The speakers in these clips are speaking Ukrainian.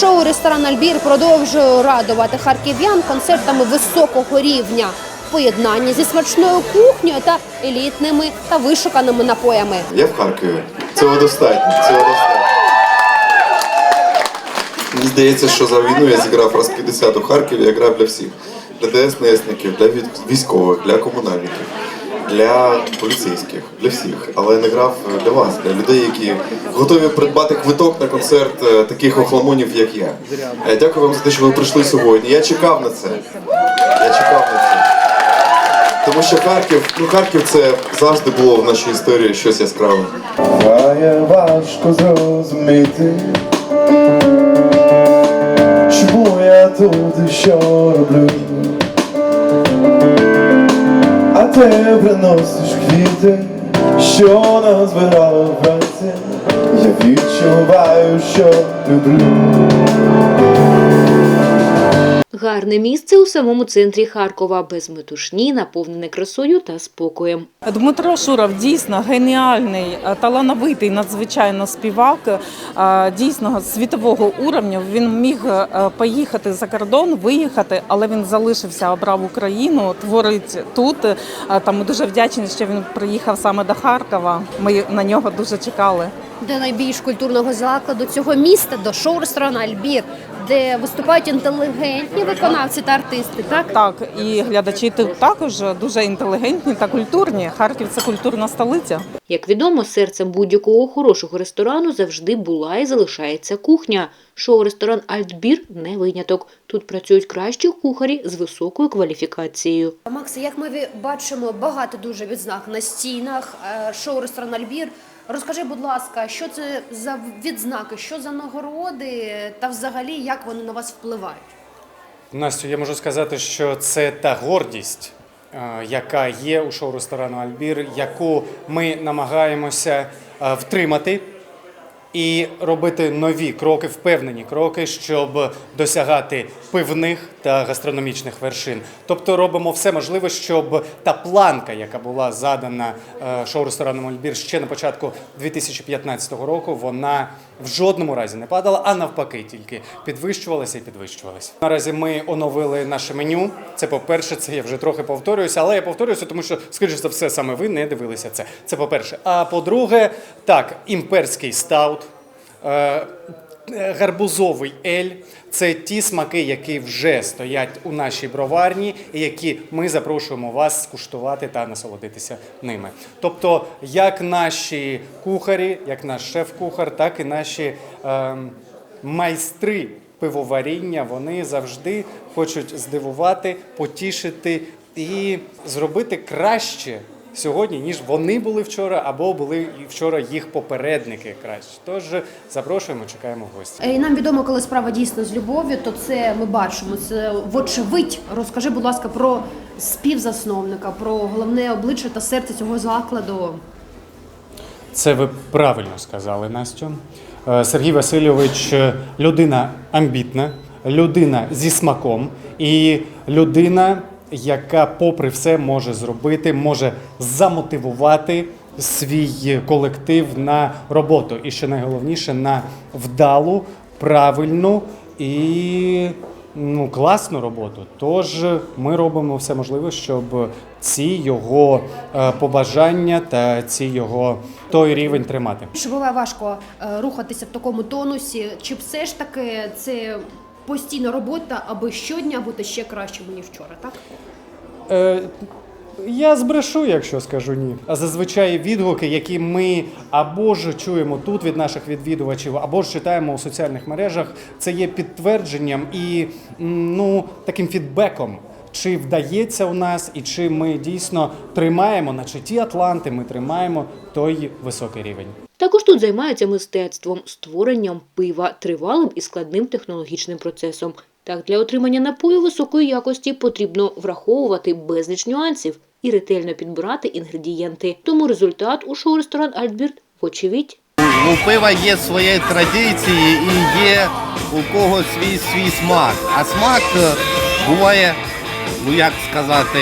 Шоу ресторан Альбір продовжує радувати харків'ян концертами високого рівня. в Поєднанні зі смачною кухнею та елітними та вишуканими напоями. Я в Харкові. Цього достатньо. Цього достатньо. Мені здається, що за війну я зіграв раз 50 у Харкові, я грав для всіх. Для ДСНСників, для військових, для комунальників, для поліцейських, для всіх. Але не грав для вас, для людей, які готові придбати квиток на концерт е, таких охламонів, як я. Е, Дякую вам за те, що ви прийшли сьогодні. Я чекав на це. Я чекав на це. Тому що Харків, ну Харків це завжди було в нашій історії щось яскраве. Буває важко зрозуміти, чому я тут і що роблю. Ти приносиш квіти, що назбирала вранці. Я відчуваю, що люблю. Гарне місце у самому центрі Харкова, без метушні, наповнене красою та спокоєм. Дмитро Шуров дійсно геніальний, е, талановитий, надзвичайно співак, е, дійсно світового уровню. Він міг е, поїхати за кордон, виїхати, але він залишився, обрав Україну, творить тут. Ми дуже вдячні, що він приїхав саме до Харкова. Ми на нього дуже чекали. До найбільш культурного закладу цього міста, до шоу-ресторану Альбір, де виступають інтелігентні виконавці та артисти. Так Так, і глядачі тут також дуже інтелігентні та культурні. Харків це культурна столиця. Як відомо, серцем будь-якого хорошого ресторану завжди була і залишається кухня. Шоу-ресторан Альтбір не виняток. Тут працюють кращі кухарі з високою кваліфікацією. Макс, як ми бачимо, багато дуже відзнак на стінах е, шоу-ресторан Альбір. Розкажи, будь ласка, що це за відзнаки, що за нагороди, та взагалі як вони на вас впливають? Настю, я можу сказати, що це та гордість, е, яка є у шоу-ресторану Альбір, яку ми намагаємося е, втримати і робити нові кроки, впевнені кроки, щоб досягати пивних та гастрономічних вершин. Тобто робимо все можливе, щоб та планка, яка була задана е, шоу-рестораном Альбір ще на початку 2015 року, вона в жодному разі не падала, а навпаки, тільки підвищувалася і підвищувалася. Наразі ми оновили наше меню. Це по-перше, це я вже трохи повторююся, але я повторююся, тому що, скоріше за все, саме ви не дивилися це. Це по-перше. А по-друге, так, імперський стаут. Е, Гарбузовий ель це ті смаки, які вже стоять у нашій броварні, і які ми запрошуємо вас скуштувати та насолодитися ними. Тобто, як наші кухарі, як наш шеф-кухар, так і наші ем, майстри пивоваріння, вони завжди хочуть здивувати, потішити і зробити краще сьогодні, ніж вони були вчора, або були вчора їх попередники краще. Тож запрошуємо, чекаємо в гості. Е, І нам відомо, коли справа дійсно з любов'ю, то це ми бачимо. Це вочевидь. Розкажи, будь ласка, про співзасновника, про головне обличчя та серце цього закладу. Це ви правильно сказали, Настю. Е, Сергій Васильович е, людина амбітна, людина зі смаком і людина, яка, попри все, може зробити, може замотивувати свій колектив на роботу. І що найголовніше, на вдалу, правильну і ну, класну роботу. Тож ми робимо все можливе, щоб ці його е, побажання та ці його той рівень тримати. Чи буває важко е, рухатися в такому тонусі? Чи все ж таки це постійна робота, аби щодня бути ще кращим, ніж вчора, так? Е, я збрешу, якщо скажу ні. А зазвичай відгуки, які ми або ж чуємо тут від наших відвідувачів, або ж читаємо у соціальних мережах, це є підтвердженням і ну таким фідбеком. Чи вдається у нас, і чи ми дійсно тримаємо, наче ті Атланти, ми тримаємо той високий рівень. Також тут займаються мистецтвом, створенням пива, тривалим і складним технологічним процесом. Так, для отримання напою високої якості потрібно враховувати безліч нюансів і ретельно підбирати інгредієнти. Тому результат у шоу-ресторан Альтбірд, вочевидь, У пива є свої традиції і є у когось свій свій смак. А смак е, буває, ну як сказати,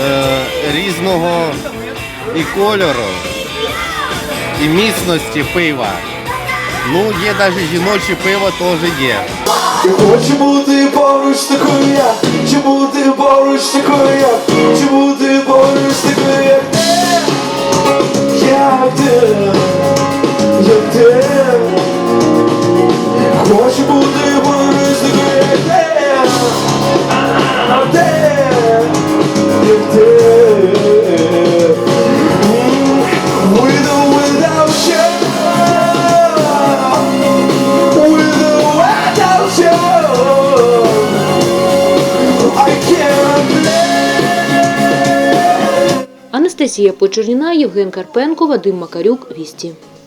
е, різного і кольору, і міцності пива. Ну, є навіть жіноче пиво теж є. Я хочу бути поруч такою я, чи бути поруч такою я, чи бути поруч такою як Анастасія Почерніна, Євген Карпенко, Вадим Макарюк, Вісті.